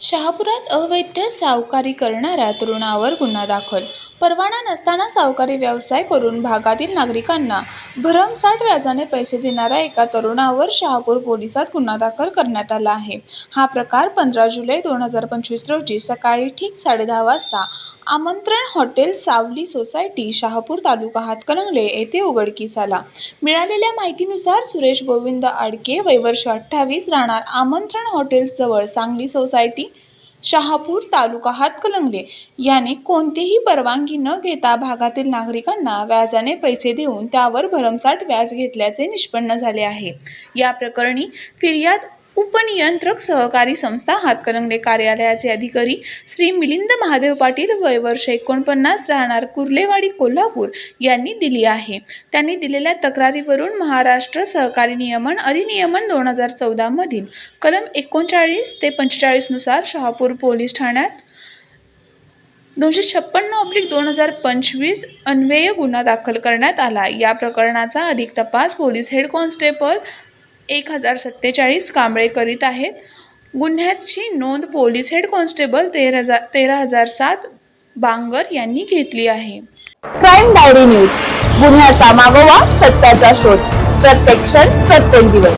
शहापुरात अवैध सावकारी करणाऱ्या तरुणावर गुन्हा दाखल. परवाना नसताना सावकारी व्यवसाय करून भागातील नागरिकांना भरमसाठ व्याजाने पैसे देणाऱ्या एका तरुणावर शहापूर पोलिसात गुन्हा दाखल करण्यात आला आहे. हा प्रकार पंधरा जुलै दोन हजार पंचवीस रोजी सकाळी ठीक साडेदहा वाजता आमंत्रण हॉटेल सावली सोसायटी शहापूर तालुका हातकणंगले येथे उघडकीस आला. मिळालेल्या माहितीनुसार सुरेश गोविंद आडके वैवर्ष अठ्ठावीस राहणार आमंत्रण हॉटेल्सजवळ सांगली सोसायटी शहापूर तालुका हातकलंगले. याने कोणतीही परवानगी न घेता भागातील नागरिकांना व्याजाने पैसे देऊन त्यावर भरमसाठ व्याज घेतल्याचे निष्पन्न झाले आहे. या प्रकरणी फिर्याद उपनियंत्रक सहकारी संस्था हातकलंगले कार्यालयाचे अधिकारी श्री मिलिंद महादेव पाटील वय वर्ष एकोणपन्नास राहणार कुर्लेवाडी कोल्हापूर यांनी दिली आहे. त्यांनी दिलेल्या तक्रारीवरून महाराष्ट्र सहकारी नियमन अधिनियमन दोन हजार चौदामधील कलम एकोणचाळीस ते पंचेचाळीसनुसार शहापूर पोलीस ठाण्यात दोनशे छप्पन्न ऑब्लिक दोन हजार पंचवीस अन्वेय गुन्हा दाखल करण्यात आला. या प्रकरणाचा अधिक तपास पोलीस हेड कॉन्स्टेबल एक हजार सत्तेचाळीस कांबळे करीत आहेत. गुन्ह्याची नोंद पोलीस हेड कॉन्स्टेबल तेरा हजार तेरा हजार सात बांगर यांनी घेतली आहे. Crime diary news. गुन्ह्याचा मागोवा सत्याचा शोध. प्रत्येक क्षण प्रत्येक दिवस.